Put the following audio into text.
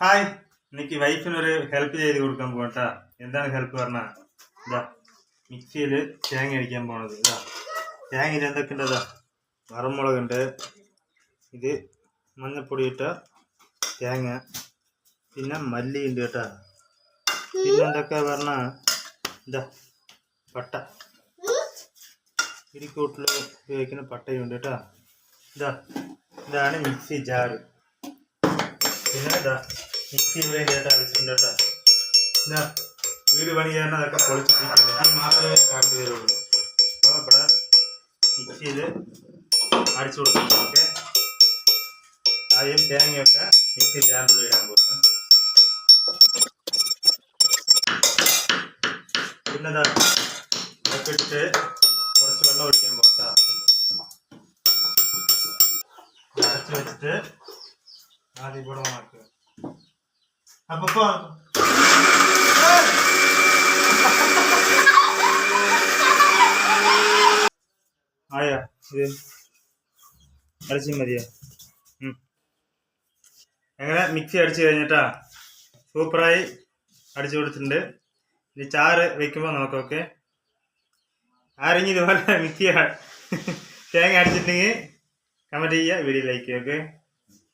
Hi എനിക്ക് വൈഫിനൊരു help ചെയ്ത് കൊടുക്കാൻ പോകട്ടാ. എന്താണ് ഹെൽപ്പ് പറഞ്ഞാ? ഇതാ മിക്സിയിൽ തേങ്ങ അടിക്കാൻ പോണത്. ഇതാ തേങ്ങയിൽ എന്തൊക്കെ ഉണ്ട് ഇതാ വറമുളകുണ്ട്. ഇത് മഞ്ഞപ്പൊടി ഇട്ട തേങ്ങ. പിന്നെ മല്ലി ഉണ്ട് കേട്ടാ. പിന്നെ എന്തൊക്കെ പറഞ്ഞാ? ഇതാ പട്ട. ഇടിക്കൂട്ടിൽ ഉപയോഗിക്കുന്ന പട്ടയുണ്ട് കേട്ടാ. ഇതാ ഇതാണ് മിക്സി ജാറ്. പിന്നെ ഇതാ മിക്സി വേണ്ടിയിട്ട് അരച്ചിട്ടുണ്ട് കേട്ടോ ഇതാ വീട് പണി ചെയ്യാൻ അതൊക്കെ പൊളിച്ചിട്ടിരിക്കുന്നത് ഇത് മാത്രമേ കറണ്ട് വരുള്ളൂ അപ്പോൾ ഇവിടെ മിക്സിയിൽ അടിച്ചു കൊടുക്കണം ഓക്കെ ആദ്യം തേങ്ങയൊക്കെ മിക്സി ജാറിൽ ഇടാൻ പോകുന്നു പിന്നെ ഇതാ ഇതൊക്കെ ഇട്ടിട്ട് കുറച്ച് വെള്ളം ഒഴിക്കാൻ പോകട്ടാ അടച്ചു വെച്ചിട്ട് ആദ്യം ഇവിടെ ഓണാക്കുക അപ്പൊ ആയാ ഇത് അടിച്ചു മതിയോ. എങ്ങനെ? മിക്സി അടിച്ചു കഴിഞ്ഞിട്ടാ? സൂപ്പറായി അടിച്ചു കൊടുത്തിട്ടുണ്ട്. ഇനി ചാറ് വെക്കുമ്പോൾ നോക്കാം ഓക്കെ? ആരെങ്കിലും ഇതുപോലെ മിക്സി തേങ്ങ അടിച്ചിട്ടുണ്ടെങ്കിൽ കമന്റ് ചെയ്യുക വീഡിയോ ലൈക്ക് ചെയ്യുക ഓക്കെ?